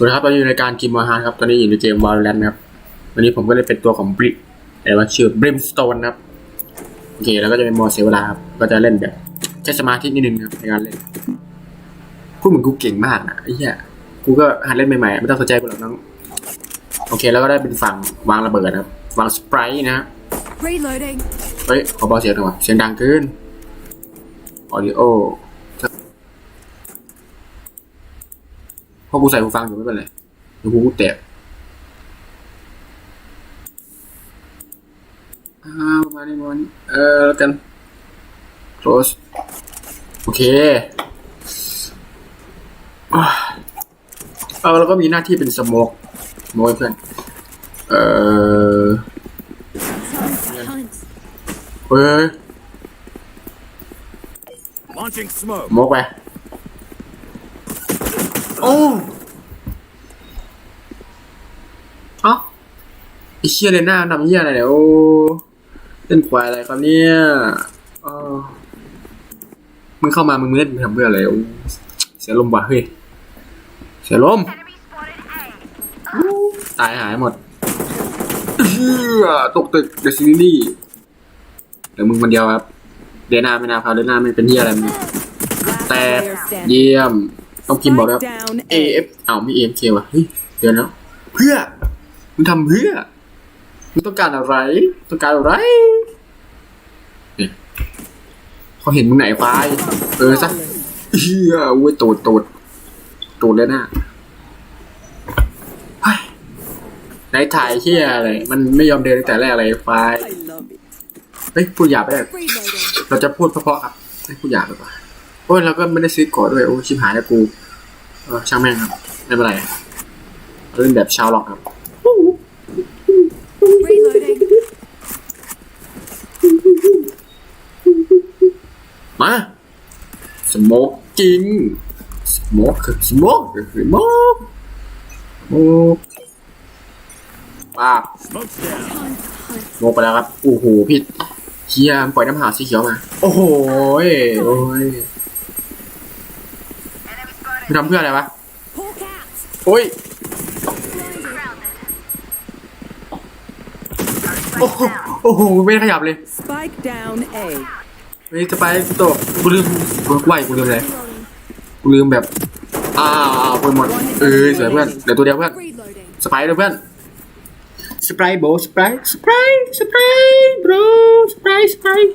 สวัสดีครับตอนนี้อยู่ในการกิมอาหารครับ ตอนนี้อยู่ในเกม Valorant นะครับ วันนี้ผมก็เลยเป็นตัวของบริกแต่ว่าชื่อ Brimstone นะครับ โอเค แล้วก็จะเป็นมอเสียเวลาครับ ก็จะเล่นแบบใช้สมาธินิดนึงครับในการเล่น พูดเหมือนกูเก่งมากนะไอ้เหี้ย กูก็หัดเล่นใหม่ๆ ไม่ต้องสนใจกูหรอกน้อง โอเค แล้วก็ได้เป็นฝั่งวางระเบิดนะครับ วางสไปร์นะครับ Reloading. เฮ้ย ขอเบาเสียงหน่อยวะเสียงดังเกินออดิโอ พอกูใส่หูฟังอยู่ไม่เป็นไรเดี๋ยวกูกูแตกอ้าวประมาณนี้ประมาณนี้เออแล้วกัน close โอเคอะเอาแล้วก็มีหน้าที่เป็นสโมกโมยเพื่อน เออ Hunt. เฮ้ย Launching smoke. มกไป โอ้เอ้าไอเชี่ยเลยหน้าทำเหี้ยอะไรเนี่ยโอ้เล่นควายอะไรครับเนี่ยอ้าวมึงเข้ามามึงเล่นมึงทำเพื่ออะไรโอ้เสียลมว่ะเฮ้ยเสียลมตายหายหมดเฮียตกตึกเดซิลี่เดี๋ยวมึงคนเดียวครับเดยวหนาไม่นาพาเดยวหนาไม่เป็นเฮียอะไรมึง Last แต่ player standing. เยี่ยม ต้องพิมพ์บอกแล้ว Spike down A. AF อ้าวมี AFK ว่ะเฮ้ยเดี๋ยวนะเพื่อมึงทำเพื่อมึงต้องการอะไร ต้องการอะไรเนี่ยเขาเห็นมึงไหนควายเออซะเฮียอุ้ยตูดตูดตูดเลยนะเฮ้ยไหนถ่ายเฮียอะไร มันไม่ยอมเดินตั้งแต่แรกอะไรควาย I love it. เฮ้ยพูดหยาบไปเลย Reloading. เราจะพูดเพราะๆครับให้พูดหยาบดีกว่าโอ้ยเราก็ไม่ได้ซื้อก่อนด้วยโอ้ชิบหายแล้วกูเออ ช่างแม่งครับ ไม่เป็นไรเล่นแบบชาวล็อกครับมาสโมกจริงสโมกคือสโมกคือสโมกโมกป้าโมกไปแล้วครับโอ้โหพี่เฮียปล่อยน้ำหาสีเขียวมา โอ้โหยโอ้ย ทำเพื่ออะไรวะ Hawk out. โอ้ย โอ้โหโอ้โหไม่ได้ขยับเลย Spike down A. เฮ้ยจะไปตกกูลืมกูไหวกูลืมอะไรกูลืมแบบ อ้าวเปิดหมด เออสวยเพื่อนเดี๋ยวตัวเดียวเพื่อน Reloading. สไปร์ด้วยเพื่อน สไปร์โบสไปร์สไปร์สไปร์บรสไปร์สไปร์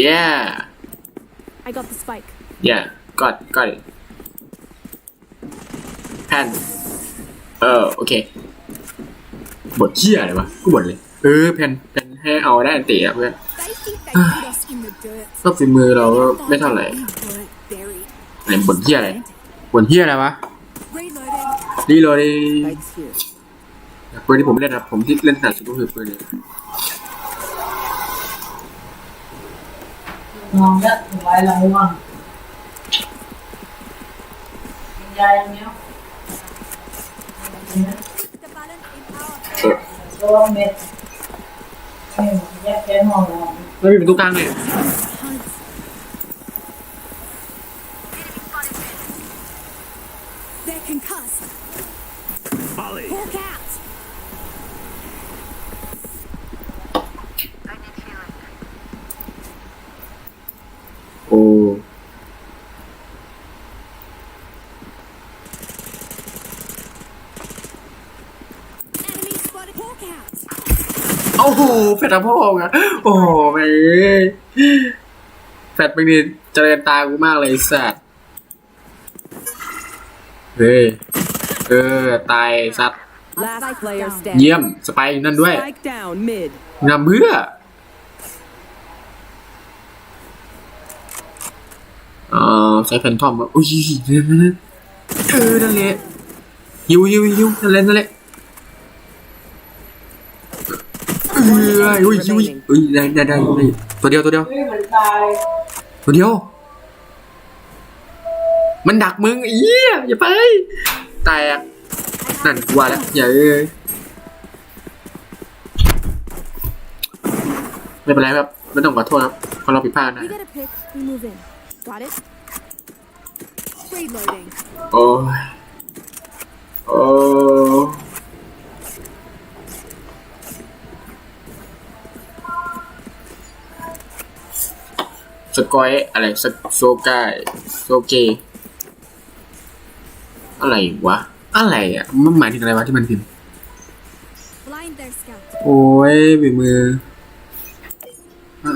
yeah I got the spike. yeah got got it แพนเออโอเคบทเชี่ยอะไรวะกูบ่นเลย เออแพนแพนให้เอาได้อันเตะอะเพื่อน They think they put us in the dirt. ก็ฝีมือเราก็ไม่เท่าไหร่ We weren't buried. ไหนบ่นเที่ยอะไรบ่นเที่ยอะไรวะ Reloading. ดีเลย Spike's here. ปืนที่ผมเล่นนะผมที่เล่นถนัดสุดก็คือปืนนี้มองแล้วถึงไว้แล้วว่างย งแล้วไม่มีประตูกลางเลย hunt. They're concussed. Volley. Hawk out. อ้ Enemy spotted. Hawk out. โอ้โหแฟดพ่อไงโอ้โหแม่งเอ้ยแฟดไปดีเจริญตากูมากเลยไอ้สัตว์เฮ้ยเออ ตายสัตว์ Last player standing. เยี่ยม สไปร์อยู่นั่นด้วย Spike down mid. งามเบื่อ เออใช้แฟนทอมอะอุ้ยนั่นนั่นเออนั่นแหละยิวยิวยิวนั่นแหละนั่นแหละเอออุ้ยยิวอุ้ยได้ได้ได้ได้ตัวเดียวตัวเดียวเฮ้ยมันตายตัวเดียว มันดักมึงไอ้เหี้ยอย่าไป แตก นั่นกูว่าแล้วอย่าเอ้ยไม่เป็นไรครับไม่ต้องขอโทษครับเพราะเราผิดพลาดนะ Got it. Reloading. Oh. Oh. Sky à này Sokai Soke. Cái này quá Cái này Mấy mạng cái này quá chứ mình tìm. Ôi bị mưa. À,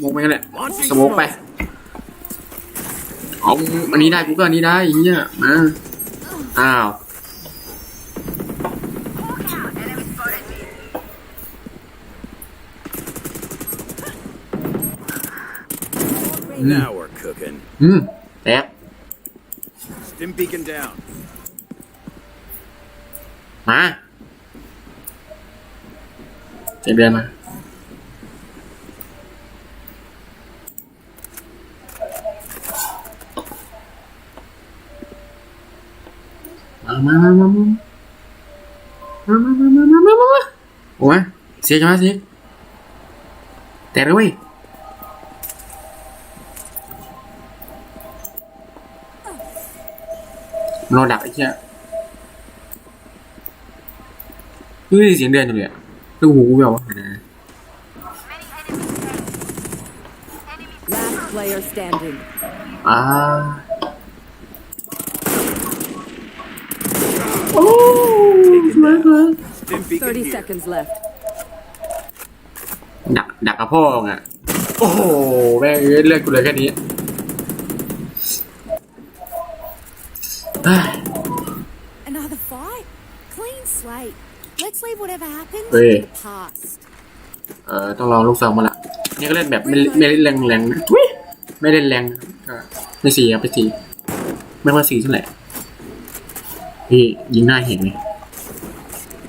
Một mấy cái này. Sao một bay เอาอันนี้ได้กูก็อันนี้ได้ไอ้เฮียมาอ้าว Now we're cooking. อืมแตก Stim beacon down. มาเจ็บเดือนมา Ờ má má má má Má má má má má má má Ủa? Xia cho má xia Tẹt rồi quay. Nó đặt chứ ạ. Cứ gì diễn đen rồi ạ. Nó hù vào. À. Last. À. ตกเลยเว้ยรอดักไอ้เหี้ยเฮ้ยเสียงเดือนอยู่เลยอะลูกหูกูแบบว่า Last player standing. อ่าโอ้สวยสวย Stim beacon 30 here. seconds left. ดักดักกับพ่อไงโอ้โหแม่งเอ้ยเลือกกูเลยแค่นี้เฮ้ย Another fight? Clean slate. Let's leave whatever happens Hey. in the past. เออต้องลองลูกซองมาละนี่ก็เล่นแบบไม่ไม่เล่นแรงแรงๆนะทุยไม่เล่นแรงก็ไม่สี่ครับไปสี่ไม่ว่าสี่เท่าไหร่ พี่ยิงหน้าเห็นไหม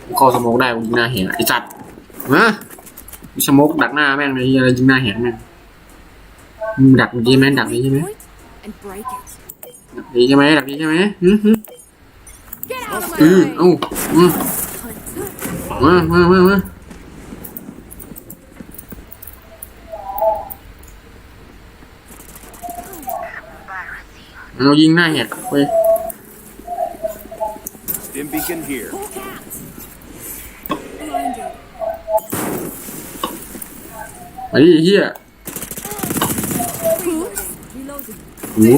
กูเข้าสโมกได้กูยิงหน้าเห็นอะไอ้จัดมามีสโมกดักหน้าแม่งเลยอะไรยิงหน้าเห็นแม่งมึงดักเมื่อกี้ไหมดักนี้ใช่ไหม Point and break it. ดักนี้ใช่ไหมดักนี้ใช่ไหมอือหือ Get out of my อือ way. เอ้าอือมามามามาเอายิงหน้าเห็ดเว้ย Stim beacon here. Hawk out. Blinded. ไอ้เหี้ย Reloading. Reloading. โอ้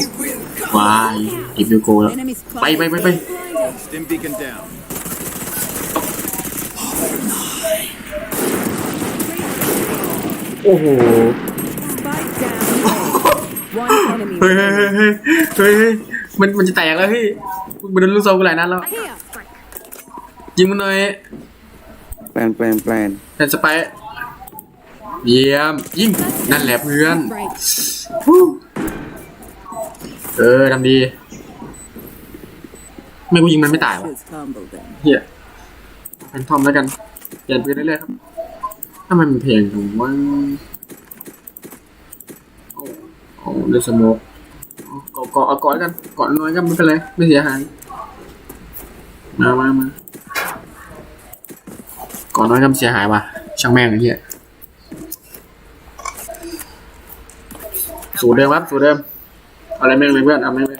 วายอีฟิวโกแล้ว Enemies ไปไปไปไป Blinded. Stim beacon down. โอ้โห Spike down. One enemy เฮ้ยเฮ้ย remaining. เฮ้ยเฮ้ยเฮ้ยมันมันจะแตกแล้วเฮ้ยมันโดนลูกซองกูหลายนัดแล้ว Here. ยิงมันหน่อยแปลนแปลนแปลนแทนสไปร์เยี่ยมยิงนั่นแหละเพื่อน Break. ฮู้เออทำดี ไม่กูยิงมันไม่ตายวะ Just humble them. เฮียเป็นทอมแล้วกันเปลี่ยนปืนเรื่อยๆครับถ้ามันเพลงถึงว่าโอ้โอ้เดสโมกเกาะเกาะเอาเกาะแล้วกันเกาะน้อยก็ไม่เป็นไรไม่เสียหายมามามาเกาะน้อยก็เสียหายว่ะ ช่างแม่งไอ้เหี้ยสูตรเดิมครับสูตรเดิม อะไรแม่งเลยเพื่อนเอาแม่งเลย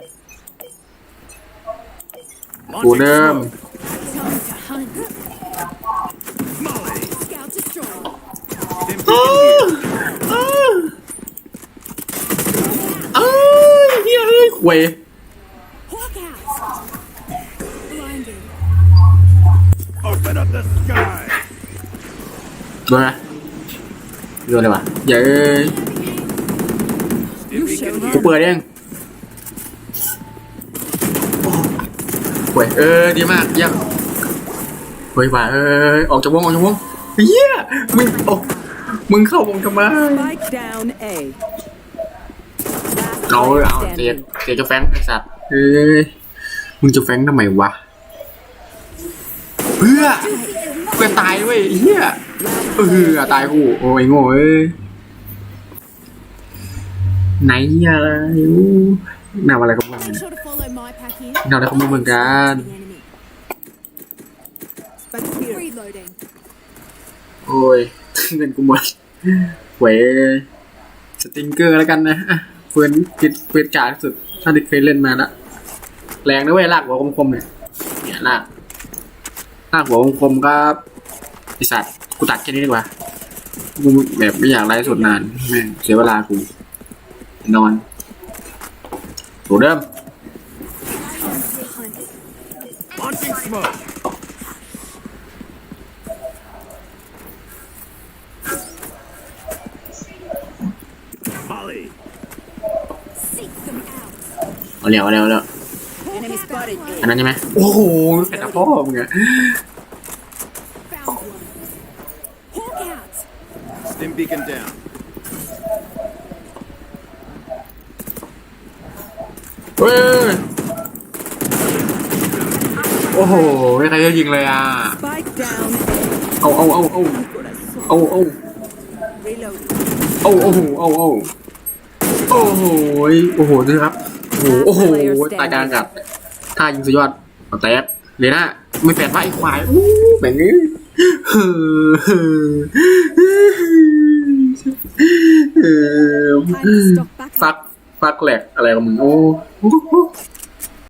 Launching Damn. smoke. Time to hunt. Molly. Scout destroyed. Stim beacon here. เอ้ยเฮ้ยเฮ้ย โดนไหมโดนเลยวะเย้ย Stim beacon กู here. เปิดเองควยเออดีมากเยี่ยมเฮ้ยว่าเอ้ยออกจากวงออกจากวงเฮียมึงโอ้มึงเข้าวงทำไม Spike down A. Last เอา player เอาเสีย standing. เสียจะแฟงไอ้สัตว์เอ้ยมึงจะแฟงทำไมวะเพื่อ เพื่อตายเว้ยเฮียเออตายกูโอ้ยโง่เอ้ยไหนอะไรนำอะไรกับมึงเนี่ยนำอะไรกับมึงเหมือนกันโอ้ยเงินกูหมดเว้ยสติงเกอร์แล้วกันนะอะเฟืนคิดเฟืนกาสุด ถ้าที่เคยเล่นมาละแรงนะเว้ยลากหัวคมๆเนี่ยเนี่ยลาก ลากหัวคมๆครับไอสัตว์กูตัดแค่นี้ดีกว่ากูแบบไม่อยากไล่สดนานแม่งเสียเวลากูนอนโหเดิม Launching smoke. Molly. Seek them out. เอาเร็วเอาเร็วเอาเร็ว Enemy spotted. อันนั้นใช่ไหมโอ้โหแผ่นพ่อมึงอะ Found one. Hawk out. Stim beacon down. เฮ้ยโอ้โหไม่ใครจะยิงเลยอะ Spike down. เอาเอาเอาเอาเอาเอา Reload. เอาโอ้โหเอาเอาโอ้โหโอ้โหดูครับ โอ้โหโอ้โหตายกลางอากาศ ท่ายิงสุดยอดเอาแตกเลยนะไม่แฝดว่าไอ้ควายอู้แบ่งนี้เฮ้อเฮ้อเฮ้อ Time to stock back ฟักฟักแหลกอะไรของมึงโอ้